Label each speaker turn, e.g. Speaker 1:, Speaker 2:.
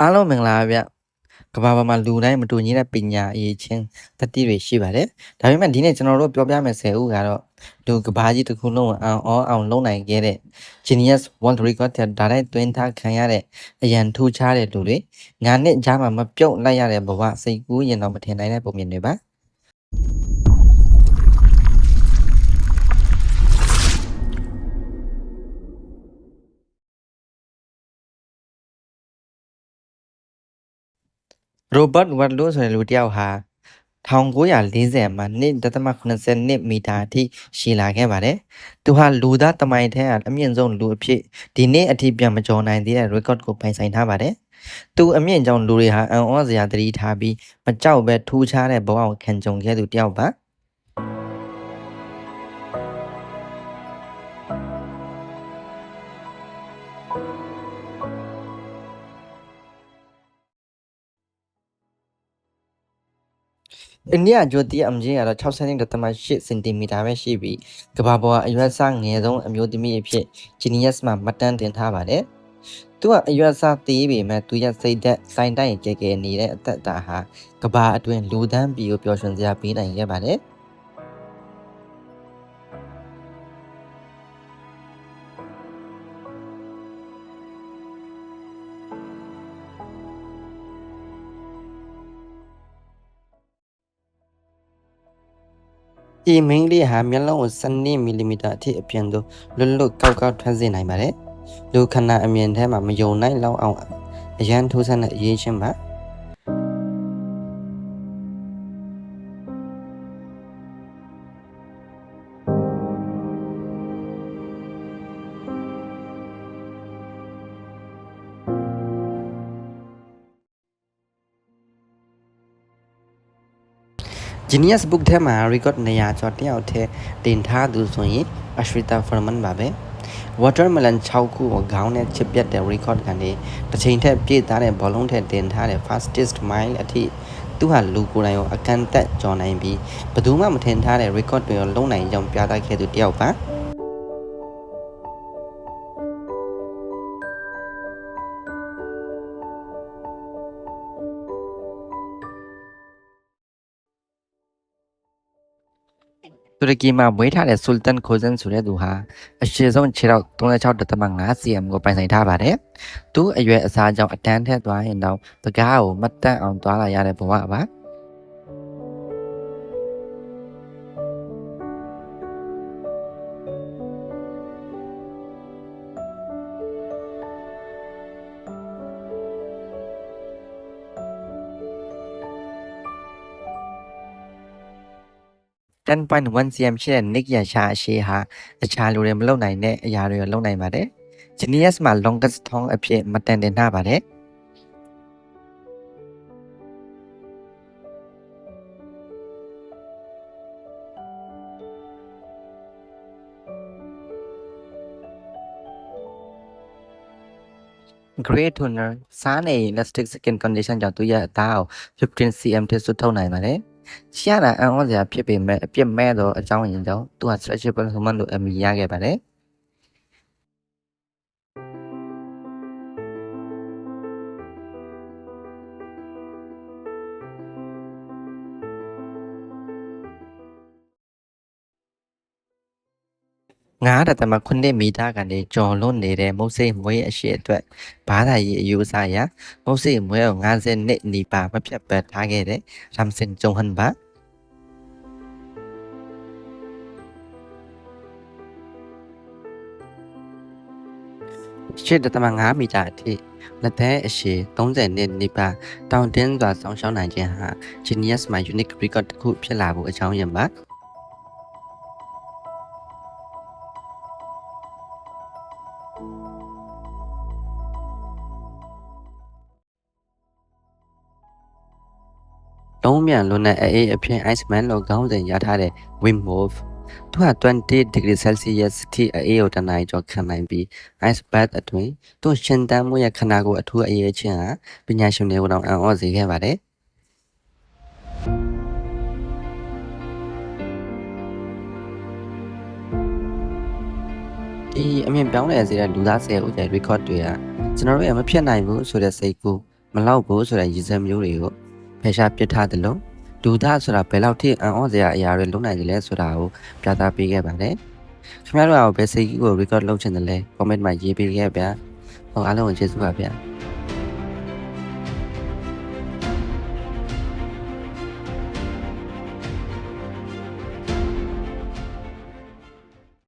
Speaker 1: အားလုံးမင်္ဂလာပါဗျကမ္ဘာပေါ်မှာလူတိုင်းမတူညီတဲ့ပညာအရေးချင်းတတိတွေရှိပါတယ်ဒါပေမဲ့ဒီနေ့ကျွန်တော်တို့ပြောပြမယ်ဆယ်ဦးကတော့လူကဘာကြီးတစ်ခုလုံးကိုအောင်အောင်အောင်လုံးနိုင်ခဲ့တဲ့ Genius World Record တဲ့ဒါတိုင်းတွင်းထားခံရတဲ့အရန်ထူးခြားတဲ့လူတွေငါနဲ့ကြားမှာမပြုတ်လိုက်ရတဲ့ဘဝစိတ်ကူးရင်တော့မထင်နိုင်တဲ့ပုံမြင်တွေပါ ရိုဘတ်ဝတ်လိုဆိုတဲ့လူတစ်ယောက်ဟာ1940မှာ1.82မီတာအထိရှည်လာခဲ့ပါတယ်။သူဟာလူသားတမိုင်းထဲကအမြင့်ဆုံးလူအဖြစ်ဒီနေ့အထိပြန်မကျော်နိုင်သေးတဲ့ record ကိုပိုင်ဆိုင်ထားပါတယ်။သူအမြင့်ကြောင့်လူတွေဟာအံ့ဩစရာသတိထားပြီးမကြောက်ပဲထူးခြားတဲ့ဘဝကိုခံကြုံခဲ့သူတစ်ယောက်ပါ။ အိန္ဒိယဂျိုတီအမကြီးကတော့62.8စင်တီမီတာပဲရှိပြီးကမ္ဘာပေါ်ကအရွက်စားငယ်ဆုံးအမျိုးသမီးအဖြစ် Genius မှာမှတ်တမ်းတင်ထားပါတယ်။သူကအရွက်စားသေးပေမဲ့သူရဲ့စိတ်သက်စိုင်းတိုင်းကြဲကြဲနေတဲ့အသက်တာဟာကမ္ဘာအတွင်းလူသန်းပြည်ကိုပျော်ရွှင်စရာပေးနိုင်ခဲ့ပါတယ်။ ဒီမင်းလေးဟာမျက်လုံးကို7မီလီမီတာအထိအပြင်သို့လွတ်လွတ်ကောက်ကောက်ထွက်စေနိုင်ပါတယ်။လူခဏအမြင်ထဲမှာမယုံနိုင်လောက်အောင်အရန်ထိုးဆန်းတဲ့အရေးချင်းပါ။ Genius Book ထဲမှာ record 200ကျော်တယောက်ထဲတင်ထားသူဆိုရင် Ashrita Furman ပါပဲ။ Watermelon 6ခုကိုခေါင်းနဲ့ချစ်ပြတ်တဲ့ record ကနေတစ်ချိန်ထက်ပြည့်သားတဲ့ဘောလုံးထက်တင်ထားတဲ့ fastest mile အထိသူဟာလူကိုယ်တိုင်ကိုအကန်တက်ကျော်နိုင်ပြီးဘယ်သူမှမထင်ထားတဲ့ record တွေရောလုံးနိုင်ကြောင်းပြသခဲ့သူတယောက်ပါ။ တူရကီမှာမွေးထားတဲ့ Sultan Kozen ဆိုတဲ့သူဟာအရှိဆုံးခြေထောက်36.5 cm ကိုပိုင်ဆိုင်ထားပါတယ်။သူအရွယ်အစားကြောင့်အတန်းထက်သွားရင်တော့ပကားကိုမတန့်အောင်သွားလာရတဲ့ဘဝပါ။ 10.1 cm ရှိတဲ့ Nick ရရှာအရှိဟာတခြားလူတွေမလုပ်နိုင်တဲ့အရာတွေကိုလုပ်နိုင်ပါတယ်။ Genius မှာ longest tongue အဖြစ်မတန်တင်ထားပါတယ်။ Grey Tuner စားနေ elastic skin condition ကြောင့်သူရဲ့အသားကို15 cm ထိစွတ်ထုတ်နိုင်ပါတယ်။ ရှားတာအံ့ဩစရာဖြစ်ပေမဲ့အပြစ်မဲ့သောအကြောင်းရင်းကြောင့်သူဟာ stretchable human လို့အမည်ရခဲ့ပါတယ်။ 9.8မီတာကနေကျော်လွန်နေတဲ့မုတ်စိတ်မွေးအရှိအတွက်ဘာသာရေးအယူအဆအရမုတ်စိတ်မွေးကို50နှစ်နီးပါးမပြတ်ပတ်ထားခဲ့တဲ့ Ramsin Johan ပါ8.5မီတာအထိလက်သေးအရှိ30နှစ်နီးပါးတောင်တင်းစွာဆောင်းရှောင်းနိုင်ခြင်းဟာ Genius မှာ unique record တစ်ခုဖြစ်လာဖို့အကြောင်းရင်းပါ လုံးမြန်လွန်တဲ့အေးအဖြစ် Iceman လို့ခေါင်းစဉ်ရထားတဲ့ Wim Hof သူဟာ20 degree Celsius ထိအေးကိုတနိုင်ကျော်ခံနိုင်ပြီး ice bath အတွင်းသူရှင်တန်းမှုရဲ့ခန္ဓာကိုယ်အထူးအရေးချင်းဟာပညာရှင်တွေကိုတော့အံ့ဩစေခဲ့ပါတယ် ဒီအမြင်ပြောင်းလဲစေတဲ့လူသား10ဦးရဲ့ record တွေကကျွန်တော်တို့ရဲ့မဖြစ်နိုင်ဘူးဆိုတဲ့စိတ်ကူး
Speaker 2: မလောက်ဘူးဆိုတဲ့ရည်စက်မျိုးတွေကိုဖယ်ရှားပစ်ထားတယ်လို့ဒူသားဆိုတာဘယ်လောက်ထိအံ့ဩစရာအရာတွေလုပ်နိုင်တယ်လဲဆိုတာကိုပြသပေးခဲ့ပါတယ်ခင်ဗျားတို့ကဘယ်စိတ်ကြီးကို record လုပ်ချင်တယ်လဲ comment မှာရေးပေးခဲ့ဗျာဟောအားလုံးကိုကျေးဇူးပါဗျာ